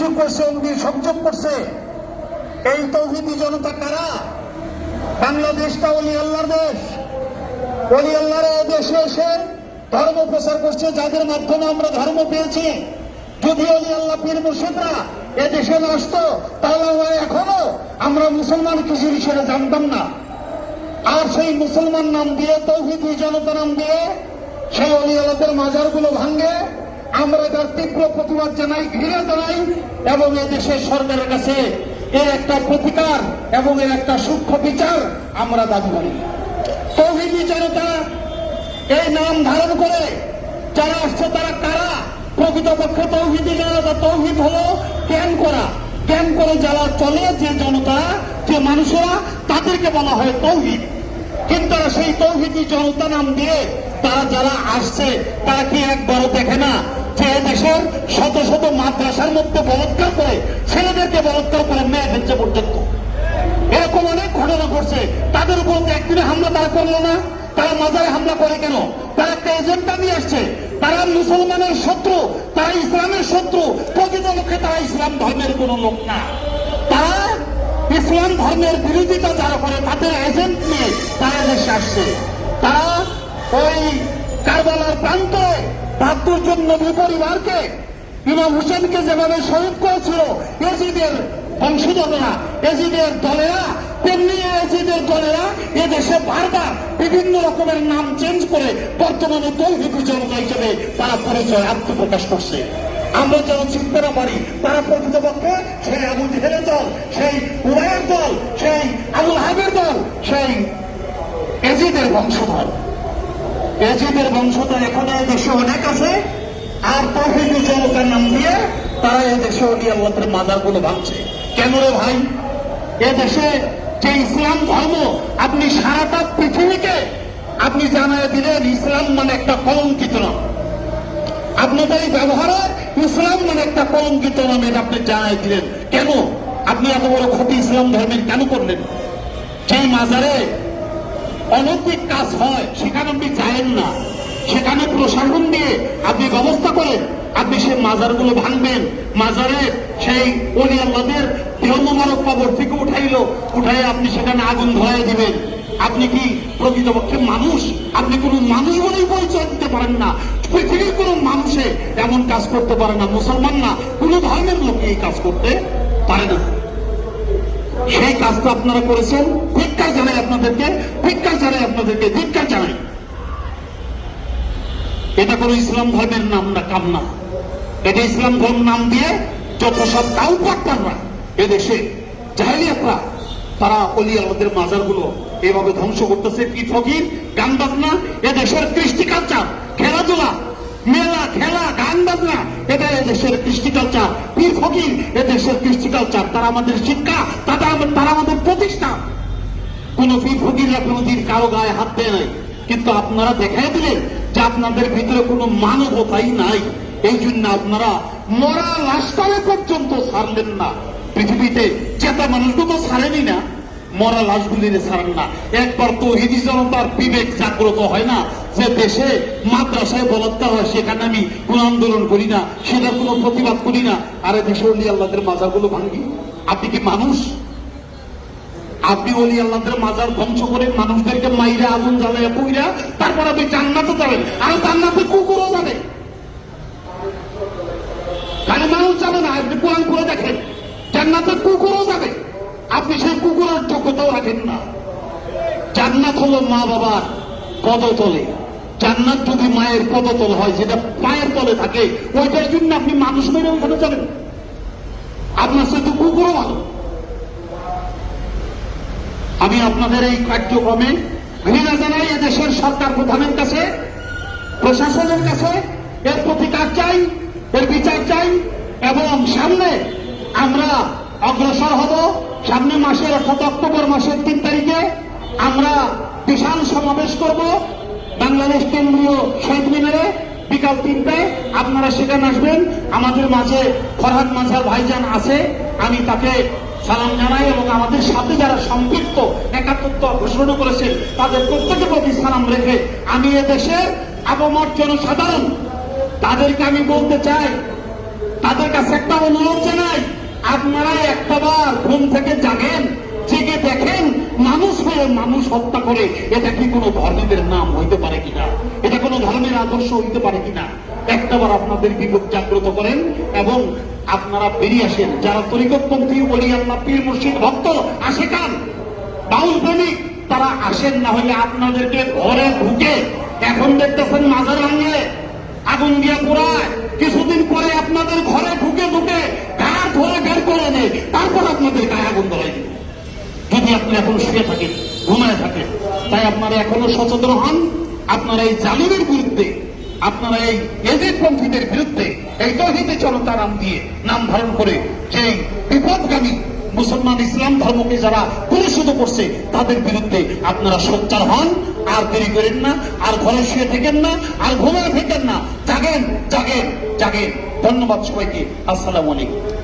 সুযোগ করছে অঙ্গি সংযোগ করছে এই তৌহিদি জনতা কারা? বাংলাদেশটা অলি আল্লাহর দেশ। অলি আল্লাহর দেশে এসে ধর্ম প্রচার করছে, যাদের মাধ্যমে আমরা ধর্ম পেয়েছি। যদি অলি আল্লাহ পীর মুর্শিদরা এ দেশে আসতো, তাহলে এখনও আমরা মুসলমান কিছু হিসেবে জানতাম না। আর সেই মুসলমান নাম দিয়ে, তৌহিদি জনতা নাম দিয়ে, সেই অলি আল্লাহদের মাজারগুলো ভাঙ্গে আমরা তার তীব্র প্রতিবাদ জানাই, ঘৃণা জানাই এবং দেশের সরকারের কাছে এর একটা প্রতিকার এবং এর একটা সূক্ষ্ম বিচার আমরা দাবি করি। তৌহিদি জনতা এই নাম ধারণ করে যারা আসছে তারা কারা? প্রকৃতপক্ষে তৌহিদি জনতা তৌহিদ হলো জ্ঞান করা। জ্ঞান করে যারা চলে যে জনতা, যে মানুষরা, তাদেরকে বলা হয় তৌহিদ। কিন্তু সেই তৌহিদি জনতা নাম দিয়ে তারা যারা আসছে, তারা কি একবারও দেখে না? দেশের শত শত মাদ্রাসার মধ্যে বলৎকার করে ছেলেদেরকে বলৎকার করে মেয়ে ফেলছে পর্যন্ত এরকম অনেক ঘটনা ঘটছে। তাদের উপর একদিনে হামলা তারা করল না। তারা মাজারে হামলা করে কেন? তারা একটা এজেন্ডা নিয়ে আসছে। তারা মুসলমানের শত্রু, তারা ইসলামের শত্রু। প্রকৃত লক্ষ্যে তারা ইসলাম ধর্মের কোন লোক না। তারা ইসলাম ধর্মের বিরোধিতা যারা করে, তাদের এজেন্ট নিয়ে তারা দেশে আসছে। তারা ওই কারবালার প্রান্তে নবী পরিবারকে ইমাম হোসেনকে যেভাবে শহীদ করেছিল, এজিদের এজিদের দলেরা, তেমনি এজিদের দলেরা এ দেশে বারবার বিভিন্ন রকমের নাম চেঞ্জ করে বর্তমানে তৌহিদি জনতা হিসেবে তারা পরিচয় আত্মপ্রকাশ করছে। আমরা যেন চিনতে না পারি, তারা প্রকৃতপক্ষে সেই আবু জেহেলের দল, সেই উদয়ের দল, সেই আবুল হাবের দল, সেই এজিদের বংশধর। এজিদের বংশধর এখনও এই দেশে অনেক আছে, আর তৌহিদি জনতার নাম দিয়ে তারা এই দেশে অলি আল্লাহের মাজারগুলো ভাঙছে। কেন রে ভাই? এ দেশে যে ইসলাম ধর্ম, আপনি সারাটা পৃথিবীকে আপনি জানায় দিলেন, ইসলাম মানে একটা কলঙ্কিত নাম। আপনাদের এই ব্যবহারে ইসলাম মানে একটা কলঙ্কিত নাম, এটা আপনি জানাই দিলেন। কেন? আপনি এত বড় ক্ষতি ইসলাম ধর্মের কেন করলেন? সেই মাজারে অনৈতিক কাজ হয়, সেখানে আপনি যায়েন না। সেখানে প্রশাসন দিয়ে আপনি ব্যবস্থা করেন। আপনি সেই মাজারগুলো ভাঙবেন। মাজারে সেই অলি আল্লাদের দেহ মোবারক কবর থেকে উঠাইলো। উঠাই আপনি সেখানে আগুন ধরাই দিবেন। আপনি কি প্রকৃতপক্ষে মানুষ? আপনি কোন মানুষ বলেই পরিচয় দিতে পারেন না। পৃথিবীর কোন মানুষে এমন কাজ করতে পারে না। মুসলমান না। কোন ধর্মের লোক এই কাজ করতে পারে না। সেই কাজটা আপনারা করেছেন? জানাই আপনাদেরকে ধিক্কার জানাই আপনাদেরকে ধিক্কার জানাই এটা কোনো ইসলাম ধর্মের নাম না, কাম না। এটা ইসলাম ধর্ম নাম দিয়ে যত সব তাও পাট্টাররা এদেশে জাহেলিয়াতরা তারা অলি আমাদের মাজারগুলো এভাবে ধ্বংস করতেছে। কি ফকির গান বাজনা এদেশের কৃষ্টি কালচার খেলাধুলা, মেলা, খেলা গান বাজনা এটা এদেশের কৃষ্টি কালচার পীর ফকির, এদেশের কৃষ্টি কালচার তারা আমাদের শিক্ষা তারা আমাদের প্রতিষ্ঠা। কোন পীর ফকিররা কোনোদিন কারও গায়ে হাত দেয় নাই। কিন্তু আপনারা দেখাই দিলেন যে আপনাদের ভিতরে কোনো মানবতাই নাই। এই জন্য আপনারা মরা লাশটারে পর্যন্ত ছাড়লেন না। পৃথিবীতে চেতা মানুষগুলো তো ছাড়েনি না, মরা লাশগুলির ছাড়েন না। একবার তো জনতার বিবেক জাগ্রত হয় না যে দেশে মাদ্রাসায় বলৎকার হয়, সেখানে আমি কোনো আন্দোলন করি না, সেটার কোনো প্রতিবাদ করি না। আর দেশে আল্লাহদের মাজারগুলো ভাঙি। আপনি কি মানুষ? আপনি অলি আল্লাহদের মাজার ধ্বংস করে মানুষদেরকে মাইরা আগুন জ্বালাইয়া পুইরা তারপর আপনি জান্নাতে যাবেন। আর জান্নাতে কুকুরও যাবে। কারণ মানুষ যাবে না, আপনি কোরআন করে দেখেন। জান্নাতে কুকুরও যাবে। আপনি সেই কুকুরের যোগ্যতাও রাখেন না। জান্নাত হলো মা বাবার পদতলে। জান্নাত যদি মায়ের পদতল হয়, যেটা পায়ের তলে থাকে, ওইটার জন্য আপনি মানুষ মেরে ওখানে যাবেন। আপনার সাথে কুকুরও ভালো। আমি আপনাদের এই কার্যক্রমে ঘৃণা জানাই এদেশের সরকার প্রধানের কাছে, প্রশাসনের কাছে। এর প্রতিকার চাই, এর বিচার চাই, এবং সামনে আমরা অগ্রসর হব। সামনে মাসের অর্থাৎ অক্টোবর মাসের তিন তারিখে আমরা বিশাল সমাবেশ করব। বাংলাদেশ কেন্দ্রীয় শহীদ মিনারে বিকাল তিনটায় আপনারা সেখানে আসবেন। আমাদের মাঝে ফরহাদ মাঝার ভাইজান আছে। আমি তাকে সালাম জানাই এবং আমাদের সাথে যারা সম্পৃক্ত একাত্মত্ব ঘোষণা করেছেন তাদের প্রত্যেকের প্রতি সালাম রেখে আমি এদেশের আবমর জনসাধারণ, তাদেরকে আমি বলতে চাই, তাদের কাছে একটা অনুরোধ জানাই, আপনারা একটাবার ঘুম থেকে জাগেন, জেগে দেখেন, মানুষ হয়ে মানুষ হত্যা করে, এটা কি কোনো ধর্মের নাম হইতে পারে কিনা? এটা কোনো ধর্মের আদর্শ হইতে পারে কিনা? একটাবার আপনাদের বিবেক জাগ্রত করেন এবং আপনারা বেরিয়ে আসেন। যারা তরিকতপন্থী বলি আল্লাহ পীর মুর্শিদ, ভক্ত আসে কান বাউল প্রেমিক, তারা আসেন না হলে আপনাদেরকে ঘরে ঢুকে এখন দেখতেছেন মাজার ভাঙে আগুন দিয়ে পোড়ায়। কিছুদিন পরে আপনাদের ঘরে ঢুকে ঢুকে গায়ে ধরে বের করে নেয় তারপর আপনাদের গায়ে আগুন ধরাই দিবে। যদি আপনি এখন শুয়ে থাকেন, ঘুমায় থাকেন, তাই আপনারা এখনও সচেতন হন। আপনারা এই জালিমের বিরুদ্ধে আপনারা এই এজেন্টপন্থীদের বিরুদ্ধে, এই তহিতে জনতা নাম দিয়ে নাম ধারণ করে সেই বিপদগামী মুসলমান ইসলাম ধর্মকে যারা পরিশোধ করছে, তাদের বিরুদ্ধে আপনারা সোচ্চার হন, আর দেরি করেন না, আর ঘরে শুয়ে থাকেন না, আর ঘুমায় থাকেন না। জাগেন জাগেন জাগেন। ধন্যবাদ সবাইকে। আসসালামু আলাইকুম।